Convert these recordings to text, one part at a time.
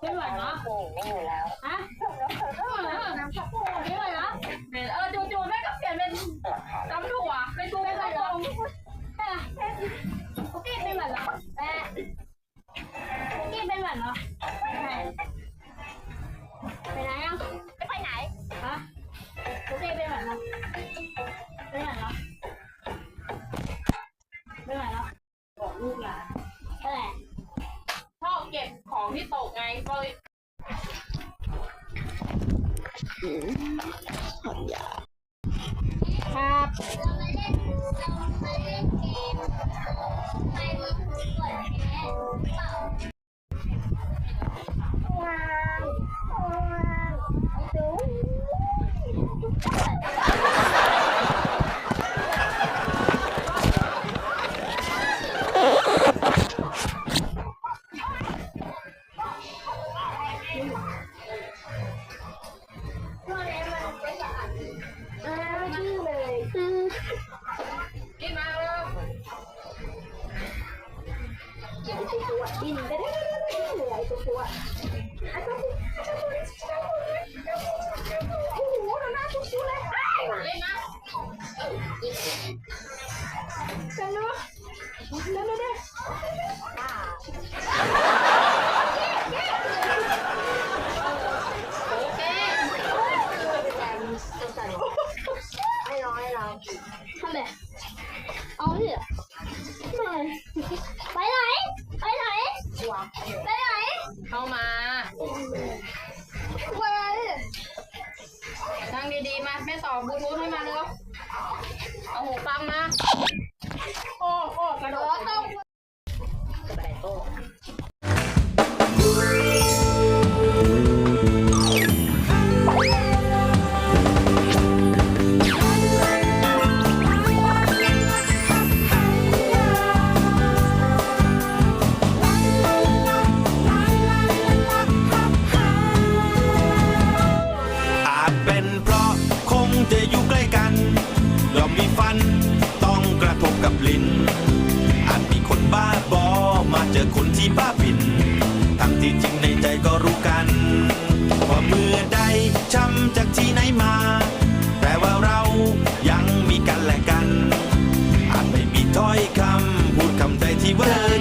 ไม่ไหวเนาะผู้หไม่อยู่แล้วฮะไม่ไหวแล้วไม่ไหวแล้วเออจู่ๆแม่ก็เปลี่ยนเป็นตำถั่วเป็นกูเป็นกระโปรงคุกกี้เป็นแบบเหรอแม่คุกกี้เป็นแบบเหรอไปไหนอะจะไปไหนฮะคุกกี้เป็นแบบเหรอเป็นแบบเหรอ โอ คำ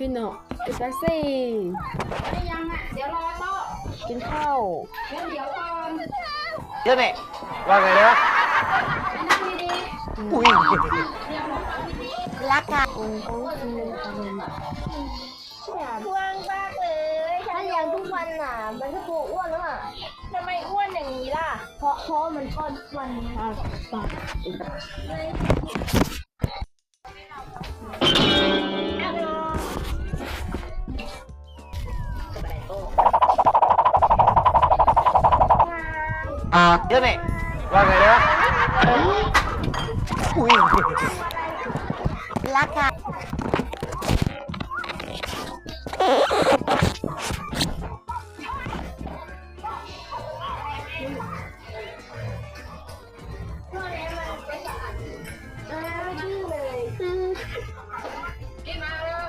กินเนาะกินแป๊บซี่ไม่ยังอะ เดี๋ยวรอโต๊ะกินข้าวเดี๋ยวเดี๋ยวก่อนเยอะเนี่ยว่าไงนะไปนั่งดีอุ้ยรักกันอืมต้องกินขนมอ้วนมากเลยถ้าเลี้ยงทุกวันน่ะ มันก็ตัวอ้วนแล้วอะทำไมอ้วนอย่างนี้ล่ะ เพราะเพราะมันก้อนวันอะปากจะไป อุ้ยรักกันๆกินมาแล้ว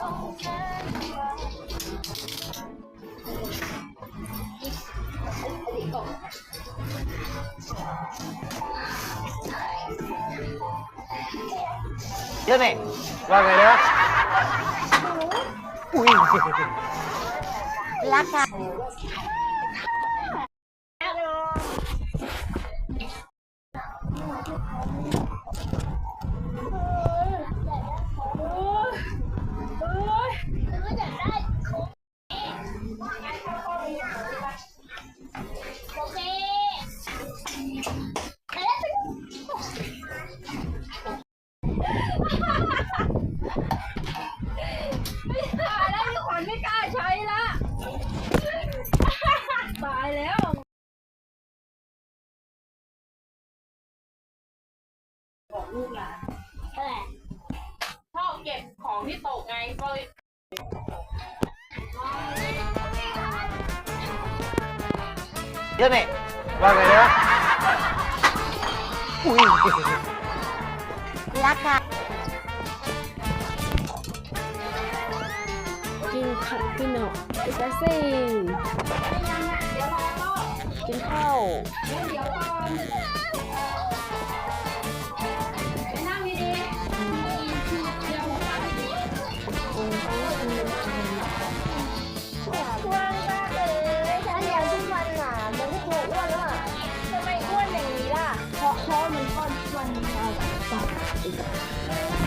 Chết này Và người nữa Ui. Lá cà Hello. เยอะน่ว่าไงเนะอุ้ยรักค่ะกินขับกินเนาะอิสซิงกินข้าว 大，这个。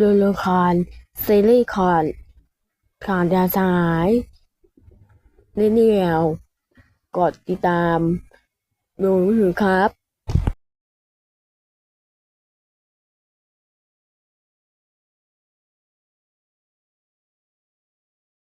ลูลูคอนซิลิคอนขอนดาสายนิดเนียว กดติดตามดูหรือครับ